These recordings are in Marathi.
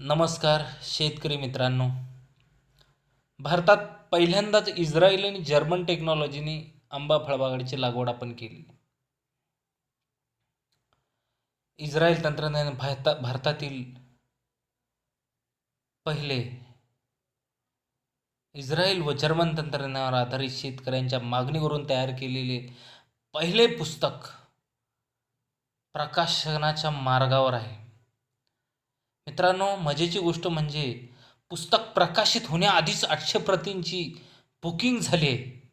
नमस्कार शेतकरी मित्रांनो. भारतात पहिल्यांदाच इस्रायल आणि जर्मन टेक्नॉलॉजीने आंबा फळबागाची लागवड आपण केली. इस्रायल तंत्रज्ञान भारता भारतातील पहिले इस्रायल व जर्मन तंत्रज्ञानावर आधारित शेतकऱ्यांच्या मागणीवरून तयार केलेले पहिले पुस्तक प्रकाशनाच्या मार्गावर आहे. मित्रांनो मजेची गोष्ट म्हणजे पुस्तक प्रकाशित होण्याआधीच आठशे प्रतींची बुकिंग झाली आहे.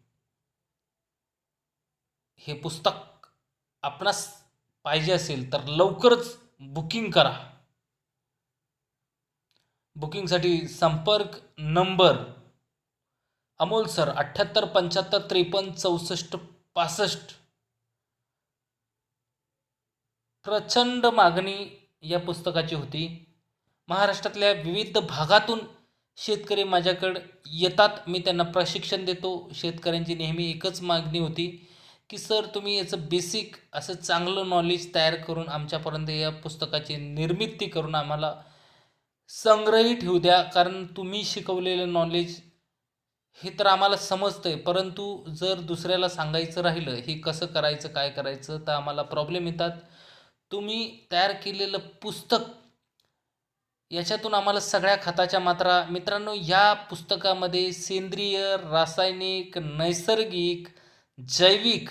हे पुस्तक आपणास पाहिजे असेल तर लवकरच बुकिंग करा. बुकिंगसाठी संपर्क नंबर अमोल सर अठ्ठ्याहत्तर पंच्याहत्तर त्रेपन्न चौसष्ट पासष्ट. प्रचंड मागणी या पुस्तकाची होती. महाराष्ट्रातल्या विविध भागातून शेतकरी माझ्याकडं येतात. मी त्यांना प्रशिक्षण देतो. शेतकऱ्यांची नेहमी एकच मागणी होती की सर तुम्ही याचं बेसिक असं चांगलं नॉलेज तयार करून आमच्यापर्यंत या पुस्तकाची निर्मिती करून आम्हाला संग्रही ठेवू द्या. कारण तुम्ही शिकवलेलं नॉलेज हे तर आम्हाला समजतं आहे परंतु जर दुसऱ्याला सांगायचं राहिलं हे कसं करायचं काय करायचं तर आम्हाला प्रॉब्लेम येतात. तुम्ही तयार केलेलं पुस्तक याच्यातून आम्हाला सगळ्या खताच्या मात्रा मित्रांनो या पुस्तकामध्ये सेंद्रिय रासायनिक नैसर्गिक जैविक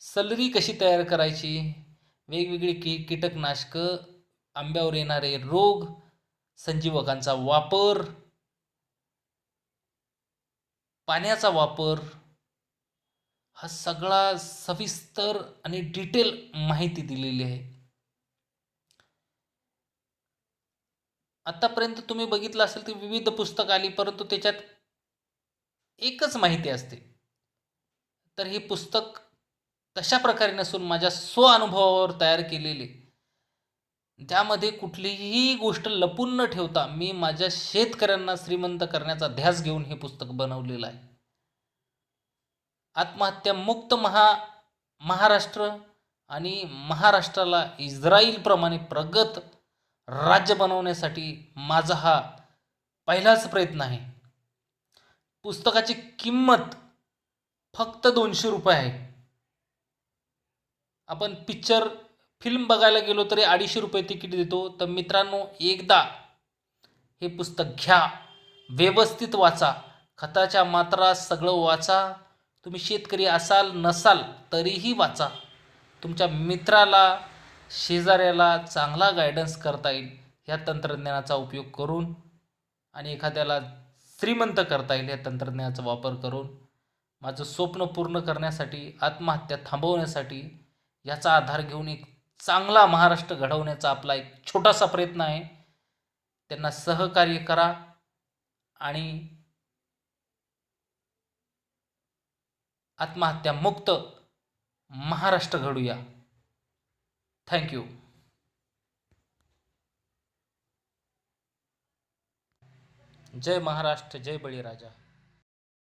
सलरी कशी तयार करायची? वेगवेगळी की कीटकनाशकं आंब्यावर येणारे रोग संजीवकांचा वापर पाण्याचा वापर हा सगळा सविस्तर आणि डिटेल माहिती दिलेली आहे. आत्तापर्यंत तुम्ही बघितलं असेल तर विविध पुस्तकं आली परंतु त्याच्यात एकच माहिती असते. तर हे पुस्तक तशा प्रकारे नसून माझ्या स्व अनुभवावर तयार केलेले. ज्यामध्ये कुठलीही गोष्ट लपून न ठेवता मी माझ्या शेतकऱ्यांना श्रीमंत करण्याचा ध्यास घेऊन हे पुस्तक बनवलेलं आहे. आत्महत्या मुक्त महा महाराष्ट्र आणि महाराष्ट्राला इस्रायलप्रमाणे प्रगत राज्य बनवण्यासाठी माझा हा पहिलाच प्रयत्न आहे. पुस्तकाची किंमत फक्त दोनशे रुपये आहे. आपण पिक्चर फिल्म बघायला गेलो तरी अडीचशे रुपये तिकीट देतो. तर मित्रांनो एकदा हे पुस्तक घ्या. व्यवस्थित वाचा. खताच्या मात्रा सगळं वाचा. तुम्ही शेतकरी असाल नसाल तरीही वाचा. तुमच्या मित्राला शेजाऱ्याला चांगला गायडन्स करता येईल ह्या तंत्रज्ञानाचा उपयोग करून आणि एखाद्याला श्रीमंत करता येईल या तंत्रज्ञानाचा वापर करून. माझं स्वप्न पूर्ण करण्यासाठी आत्महत्या थांबवण्यासाठी याचा आधार घेऊन एक चांगला महाराष्ट्र घडवण्याचा आपला एक छोटासा प्रयत्न आहे. त्यांना सहकार्य करा आणि आत्महत्यामुक्त महाराष्ट्र घडूया. थँक्यू जय महाराष्ट्र जय बळीराजा.